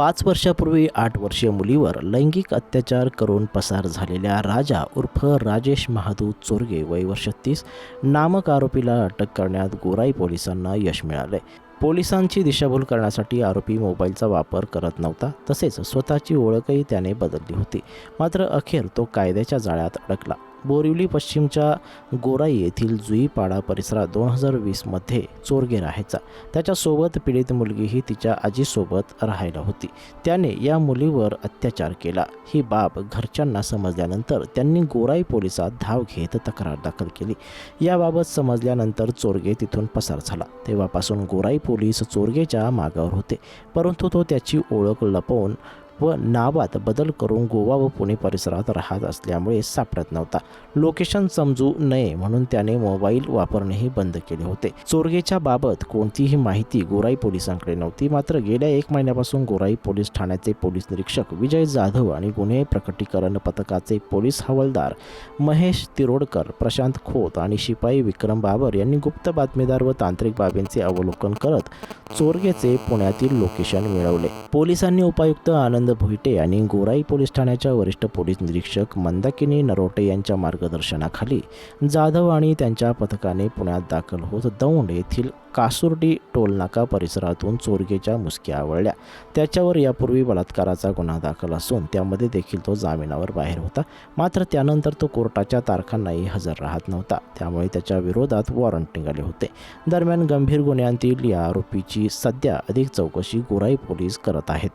पाच वर्षापूर्वी आठ वर्षीय मुलीवर लैंगिक अत्याचार करून पसार झालेल्या राजा उर्फ राजेश महादू चोरगे वय वर्ष तीस नामक आरोपीला अटक करण्यात गोराई पोलिसांना यश मिळाले. पोलिसांची दिशाभूल करण्यासाठी आरोपी मोबाईलचा वापर करत नव्हता तसेच स्वतःची ओळखही त्याने बदलली होती. मात्र अखेर तो कायद्याच्या जाळ्यात अडकला. बोरिवली पश्चिमच्या गोराई येथील जुईपाडा परिसरात दोन हजार वीसमध्ये चोरगे राहायचा त्याच्यासोबत पीडित मुलगीही तिच्या आजीसोबत राहायला होती. त्याने या मुलीवर अत्याचार केला. ही बाब घरच्यांना समजल्यानंतर त्यांनी गोराई पोलिसात धाव घेत तक्रार दाखल केली. याबाबत समजल्यानंतर चोरगे तिथून पसार झाला. तेव्हापासून गोराई पोलीस चोरगेच्या मागावर होते. परंतु तो त्याची ओळख लपवून व नावात बदल करून गोवा व पुणे परिसरात राहत असल्यामुळे सापडत नव्हता लोकेशन समजू नये म्हणून त्याने मोबाईल वापरणेही बंद केले होते. चोरगेच्या बाबत कोणतीही माहिती गोराई पोलिसांकडे नव्हती. मात्र गेल्या एक महिन्यापासून गोराई पोलीस ठाण्याचे पोलीस निरीक्षक विजय जाधव आणि गुन्हे प्रकटीकरण पथकाचे पोलीस हवालदार महेश तिरोडकर प्रशांत खोत आणि शिपाई विक्रम बाबर यांनी गुप्त बातमीदार व तांत्रिक बाबींचे अवलोकन करत चोरगेचे पुण्यातील लोकेशन मिळवले. पोलिसांनी उपायुक्त आनंद भुईटे आणि गोराई पोलीस ठाण्याच्या वरिष्ठ पोलीस निरीक्षक मंदाकिनी नरोटे यांच्या मार्गदर्शनाखाली जाधव आणि त्यांच्या पथकाने पुण्यात दाखल होत दौंड येथील कासुर्डी टोलनाका परिसरातून चोरगेच्या मुसक्या आवळल्या. त्याच्यावर यापूर्वी बलात्काराचा गुन्हा दाखल असून त्यामध्ये देखील तो जामिनावर बाहेर होता. मात्र त्यानंतर तो कोर्टाच्या तारखांनाही हजर राहत नव्हता. त्यामुळे त्याच्या विरोधात वॉरंट निघाले होते. दरम्यान गंभीर गुन्ह्यांतील या आरोपीची सध्या अधिक चौकशी गोराई पोलीस करत आहेत.